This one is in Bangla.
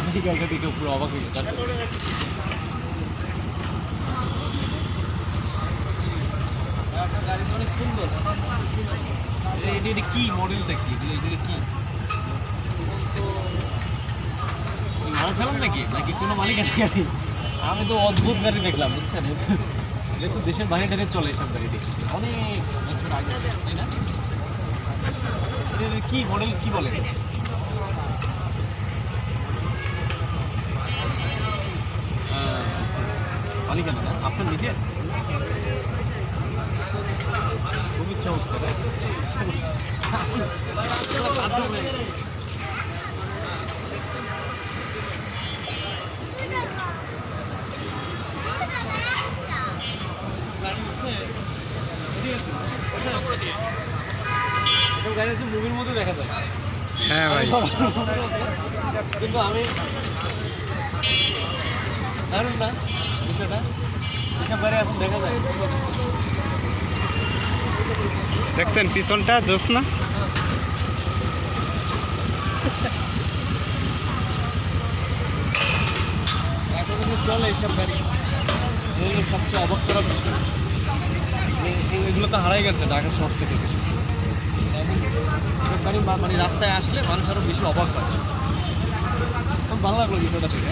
আমেরিকাকে দেখে পুরো অবাক হয়ে গেছে। অনেক সুন্দর এটা কি নাকি? নাকি কোনো মালিকানা গাড়ি আমি তো অদ্ভুত গাড়ি দেখলাম, বুঝছেন? যেহেতু দেশের বাইরে টাইরে চলে এসব গাড়ি দেখি। অনেক বছর আগে, তাই না? কি মডেল কি বলে? মালিকানা না আপনার নিজের? খুবই চমৎকার। গাড়ি হচ্ছে গাড়ি হচ্ছে মুভির মধ্যে দেখা যায় হ্যাঁ ভাই। কিন্তু আমি দারুণ না বিষয়টা এসব গাড়ি এখন দেখা যায়। দেখছেন পিছনটা জোস না এখন চলে এইসব গাড়ি। এগুলো সবচেয়ে অবাক করা বিষয় এগুলো তো হারাই গেছে ঢাকা শহর থেকে। গাড়ি মানে রাস্তায় আসলে মানুষ আরও বেশি অবাক হয়। খুব ভালো লাগল বিষয়টা থেকে